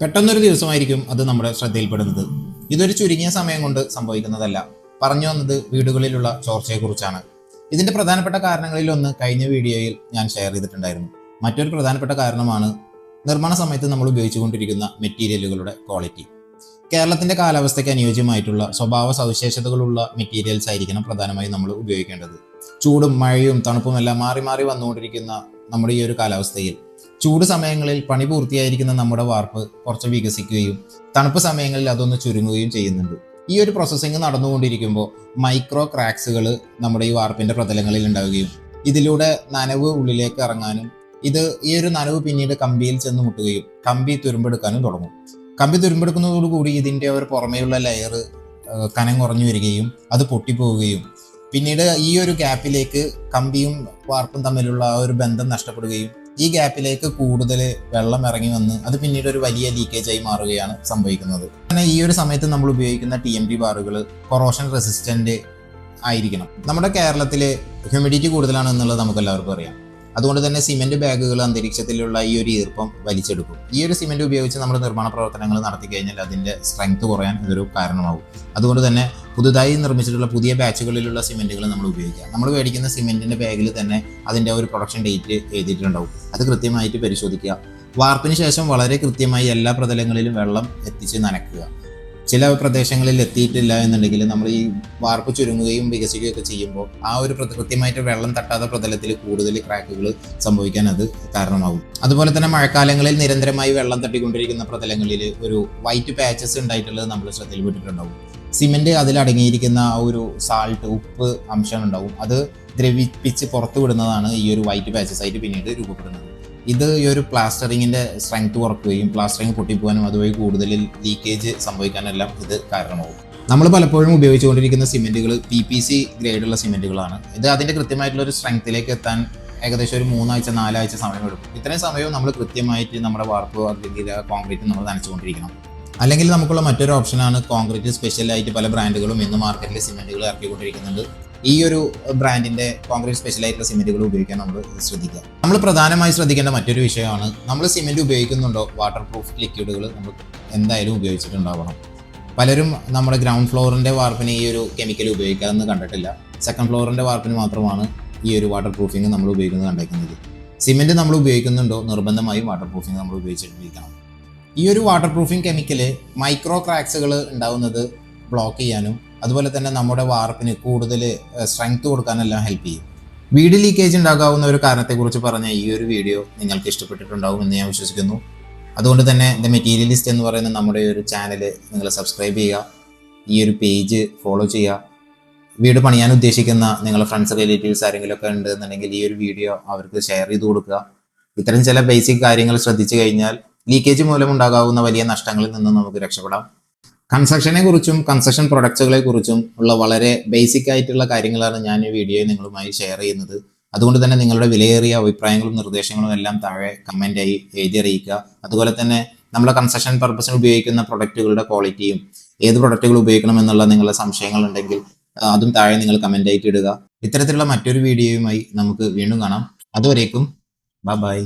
പെട്ടെന്നൊരു ദിവസമായിരിക്കും അത് നമ്മുടെ ശ്രദ്ധയിൽപ്പെടുന്നത്. ഇതൊരു ചുരുങ്ങിയ സമയം കൊണ്ട് സംഭവിക്കുന്നതല്ല. പറഞ്ഞു വന്നത് വീടുകളിലുള്ള ചോർച്ചയെക്കുറിച്ചാണ്. ഇതിന്റെ പ്രധാനപ്പെട്ട കാരണങ്ങളിൽ ഒന്ന് കഴിഞ്ഞ വീഡിയോയിൽ ഞാൻ ഷെയർ ചെയ്തിട്ടുണ്ടായിരുന്നു. മറ്റൊരു പ്രധാനപ്പെട്ട കാരണമാണ് നിർമ്മാണ സമയത്ത് നമ്മൾ ഉപയോഗിച്ചുകൊണ്ടിരിക്കുന്ന മെറ്റീരിയലുകളുടെ ക്വാളിറ്റി. കേരളത്തിന്റെ കാലാവസ്ഥയ്ക്ക് അനുയോജ്യമായിട്ടുള്ള സ്വഭാവ സവിശേഷതകളുള്ള മെറ്റീരിയൽസ് ആയിരിക്കണം പ്രധാനമായും നമ്മൾ ഉപയോഗിക്കേണ്ടത്. ചൂടും മഴയും തണുപ്പും എല്ലാം മാറി മാറി വന്നുകൊണ്ടിരിക്കുന്ന നമ്മുടെ ഈ ഒരു കാലാവസ്ഥയിൽ ചൂട് സമയങ്ങളിൽ പണി പൂർത്തിയായിരിക്കുന്ന നമ്മുടെ വാർപ്പ് കുറച്ച് വികസിക്കുകയും തണുപ്പ് സമയങ്ങളിൽ അതൊന്ന് ചുരുങ്ങുകയും ചെയ്യുന്നുണ്ട്. ഈ ഒരു പ്രോസസ്സിങ് നടന്നുകൊണ്ടിരിക്കുമ്പോൾ മൈക്രോ ക്രാക്സുകൾ നമ്മുടെ ഈ വാർപ്പിന്റെ പ്രതലങ്ങളിൽ ഉണ്ടാവുകയും ഇതിലൂടെ നനവ് ഉള്ളിലേക്ക് ഇറങ്ങാനും ഇത് ഈ ഒരു നനവ് പിന്നീട് കമ്പിയിൽ ചെന്ന് മുട്ടുകയും കമ്പി തുരുമ്പെടുക്കാനും തുടങ്ങും. കമ്പി തുരുമ്പെടുക്കുന്നതോടുകൂടി ഇതിന്റെ ഒരു പുറമേയുള്ള ലെയർ കനം കുറഞ്ഞു വരികയും അത് പൊട്ടിപ്പോവുകയും പിന്നീട് ഈ ഒരു ഗ്യാപ്പിലേക്ക് കമ്പിയും വാർപ്പും തമ്മിലുള്ള ആ ഒരു ബന്ധം നഷ്ടപ്പെടുകയും ഈ ഗ്യാപ്പിലേക്ക് കൂടുതൽ വെള്ളം ഇറങ്ങി വന്ന് അത് പിന്നീട് ഒരു വലിയ ലീക്കേജ് ആയി മാറുകയാണ് സംഭവിക്കുന്നത്. അങ്ങനെ ഈ ഒരു സമയത്ത് നമ്മൾ ഉപയോഗിക്കുന്ന ടി എം ടി ബാറുകൾ കൊറോഷൻ റെസിസ്റ്റന്റ് ആയിരിക്കണം. നമ്മുടെ കേരളത്തിൽ ഹ്യൂമിഡിറ്റി കൂടുതലാണ് എന്നുള്ളത് നമുക്ക് എല്ലാവർക്കും അറിയാം. അതുകൊണ്ട് തന്നെ സിമെന്റ് ബാഗുകൾ അന്തരീക്ഷത്തിലുള്ള ഈ ഒരു ഈർപ്പം വലിച്ചെടുക്കും. ഈ ഒരു സിമെന്റ് ഉപയോഗിച്ച് നമ്മൾ നിർമ്മാണ പ്രവർത്തനങ്ങൾ നടത്തി കഴിഞ്ഞാൽ അതിന്റെ സ്ട്രെങ്ത് കുറയാൻ ഇതൊരു കാരണമാകും. അതുകൊണ്ട് തന്നെ പുതുതായി നിർമ്മിച്ചിട്ടുള്ള പുതിയ ബാച്ചുകളിലുള്ള സിമെന്റുകൾ നമ്മൾ ഉപയോഗിക്കുക നമ്മൾ മേടിക്കുന്ന സിമെന്റിന്റെ ബാഗിൽ തന്നെ അതിന്റെ ഒരു പ്രൊഡക്ഷൻ ഡേറ്റ് എഴുതിയിട്ടുണ്ടാവും. അത് കൃത്യമായിട്ട് പരിശോധിക്കുക. വാർപ്പിന് ശേഷം വളരെ കൃത്യമായി എല്ലാ പ്രതലങ്ങളിലും വെള്ളം എത്തിച്ച് നനയ്ക്കുക ചില പ്രദേശങ്ങളിൽ എത്തിയിട്ടില്ല എന്നുണ്ടെങ്കിൽ നമ്മൾ ഈ വാർപ്പ് ചുരുങ്ങുകയും വികസിക്കുകയൊക്കെ ചെയ്യുമ്പോൾ ആ ഒരു കൃത്യമായിട്ട് വെള്ളം തട്ടാത്ത പ്രതലത്തിൽ കൂടുതൽ ക്രാക്കുകൾ സംഭവിക്കാൻ അത് കാരണമാകും. അതുപോലെ തന്നെ മഴക്കാലങ്ങളിൽ നിരന്തരമായി വെള്ളം തട്ടിക്കൊണ്ടിരിക്കുന്ന പ്രതലങ്ങളിൽ ഒരു വൈറ്റ് പാച്ചസ് ഉണ്ടായിട്ടുള്ളത് നമ്മൾ ശ്രദ്ധയിൽപ്പെട്ടിട്ടുണ്ടാവും. സിമെന്റ് അതിൽ അടങ്ങിയിരിക്കുന്ന ആ ഒരു സാൾട്ട് ഉപ്പ് അംശം ഉണ്ടാവും. അത് ദ്രവിപ്പിച്ച് പുറത്തു വിടുന്നതാണ് ഈ ഒരു വൈറ്റ് പാച്ചസ് ആയിട്ട് പിന്നീട് രൂപപ്പെടുന്നത്. ഇത് ഈ ഒരു പ്ലാസ്റ്ററിങ്ങിന്റെ സ്ട്രെങ്ത് കുറക്കുകയും പ്ലാസ്റ്ററിങ് പൊട്ടിപ്പോകാനും അതുവഴി കൂടുതൽ ലീക്കേജ് സംഭവിക്കാനെല്ലാം ഇത് കാരണമാകും. നമ്മൾ പലപ്പോഴും ഉപയോഗിച്ചുകൊണ്ടിരിക്കുന്ന സിമെന്റുകൾ പി പി സി ഗ്രേഡുള്ള സിമെന്റുകളാണ്. ഇത് അതിന്റെ കൃത്യമായിട്ടുള്ള ഒരു സ്ട്രെങ്ത്തിലേക്ക് എത്താൻ ഏകദേശം ഒരു മൂന്നാഴ്ച നാലാഴ്ച സമയമെടുക്കും. ഇത്രയും സമയവും നമ്മൾ കൃത്യമായിട്ട് നമ്മുടെ വാർപ്പ് അല്ലെങ്കിൽ കോൺക്രീറ്റ് നമ്മൾ നനച്ചുകൊണ്ടിരിക്കണം. അല്ലെങ്കിൽ നമുക്കുള്ള മറ്റൊരു ഓപ്ഷനാണ് കോൺക്രീറ്റ് സ്പെഷ്യലായിട്ട് പല ബ്രാൻഡുകളും ഇന്ന് മാർക്കറ്റിൽ സിമെന്റുകൾ ഇറക്കിക്കൊണ്ടിരിക്കുന്നുണ്ട്. ഈ ഒരു ബ്രാൻഡിന്റെ കോൺക്രീറ്റ് സ്പെഷ്യൽ ആയിട്ടുള്ള സിമെന്റുകൾ ഉപയോഗിക്കാൻ നമ്മൾ ശ്രദ്ധിക്കുക. നമ്മൾ പ്രധാനമായി ശ്രദ്ധിക്കേണ്ട മറ്റൊരു വിഷയമാണ് നമ്മൾ സിമെന്റ് ഉപയോഗിക്കുന്നുണ്ടോ? വാട്ടർ പ്രൂഫ് ലിക്വിഡുകൾ നമ്മൾ എന്തായാലും ഉപയോഗിച്ചിട്ടുണ്ടാവണം. പലരും നമ്മുടെ ഗ്രൗണ്ട് ഫ്ലോറിന്റെ വാർപ്പിന് ഈ ഒരു കെമിക്കൽ ഉപയോഗിക്കാമെന്ന് കണ്ടിട്ടില്ല. സെക്കൻഡ് ഫ്ലോറിന്റെ വാർപ്പിന് മാത്രമാണ് ഈ ഒരു വാട്ടർ പ്രൂഫിങ് നമ്മൾ ഉപയോഗിക്കുന്നത് കണ്ടേക്കുന്നത്. സിമെന്റ് നമ്മൾ ഉപയോഗിക്കുന്നുണ്ടോ? നിർബന്ധമായും വാട്ടർ പ്രൂഫിങ് നമ്മൾ ഉപയോഗിച്ചിട്ടിരിക്കണം. ഈ ഒരു വാട്ടർ പ്രൂഫിംഗ് കെമിക്കൽ മൈക്രോ ക്രാക്സുകൾ ഉണ്ടാവുന്നത് ബ്ലോക്ക് ചെയ്യാനും അതുപോലെ തന്നെ നമ്മുടെ വാർപ്പിന് കൂടുതൽ സ്ട്രെങ്ത് കൊടുക്കാനെല്ലാം ഹെൽപ്പ് ചെയ്യും. വീട് ലീക്കേജ് ഉണ്ടാകാവുന്ന ഒരു കാരണത്തെക്കുറിച്ച് പറഞ്ഞ ഈ ഒരു വീഡിയോ നിങ്ങൾക്ക് ഇഷ്ടപ്പെട്ടിട്ടുണ്ടാകും എന്ന് ഞാൻ വിശ്വസിക്കുന്നു. അതുകൊണ്ട് തന്നെ ദ മെറ്റീരിയലിസ്റ്റ് എന്ന് പറയുന്ന നമ്മുടെ ഒരു ചാനൽ നിങ്ങൾ സബ്സ്ക്രൈബ് ചെയ്യുക ഈ ഒരു പേജ് ഫോളോ ചെയ്യുക. വീട് പണിയാൻ ഉദ്ദേശിക്കുന്ന നിങ്ങളുടെ ഫ്രണ്ട്സ് റിലേറ്റീവ്സ് ആരെങ്കിലും ഒക്കെ ഉണ്ടെന്നുണ്ടെങ്കിൽ ഈ ഒരു വീഡിയോ അവർക്ക് ഷെയർ ചെയ്ത് കൊടുക്കുക. ഇത്തരം ചില ബേസിക് കാര്യങ്ങൾ ശ്രദ്ധിച്ചു കഴിഞ്ഞാൽ ലീക്കേജ് മൂലം ഉണ്ടാകാവുന്ന വലിയ നഷ്ടങ്ങളിൽ നിന്ന് നമുക്ക് രക്ഷപ്പെടാം. കൺസ്ട്രക്ഷനെ കുറിച്ചും കൺസ്ട്രക്ഷൻ പ്രൊഡക്ട്സുകളെ കുറിച്ചും ഉള്ള വളരെ ബേസിക് ആയിട്ടുള്ള കാര്യങ്ങളാണ് ഞാൻ ഈ വീഡിയോയിൽ നിങ്ങളുമായി ഷെയർ ചെയ്യുന്നത്. അതുകൊണ്ട് തന്നെ നിങ്ങളുടെ വിലയേറിയ അഭിപ്രായങ്ങളും നിർദ്ദേശങ്ങളും എല്ലാം താഴെ കമന്റായി എഴുതി അറിയിക്കുക. അതുപോലെ തന്നെ നമ്മളെ കൺസ്ട്രക്ഷൻ പർപ്പസിന് ഉപയോഗിക്കുന്ന പ്രൊഡക്റ്റുകളുടെ ക്വാളിറ്റിയും ഏത് പ്രൊഡക്റ്റുകൾ ഉപയോഗിക്കണം എന്നുള്ള നിങ്ങളുടെ സംശയങ്ങൾ ഉണ്ടെങ്കിൽ അതും താഴെ നിങ്ങൾ കമന്റ് ആയിട്ട് ഇടുക. ഇത്തരത്തിലുള്ള മറ്റൊരു വീഡിയോയുമായി നമുക്ക് വീണ്ടും കാണാം. അതുവരേക്കും ബൈ ബൈ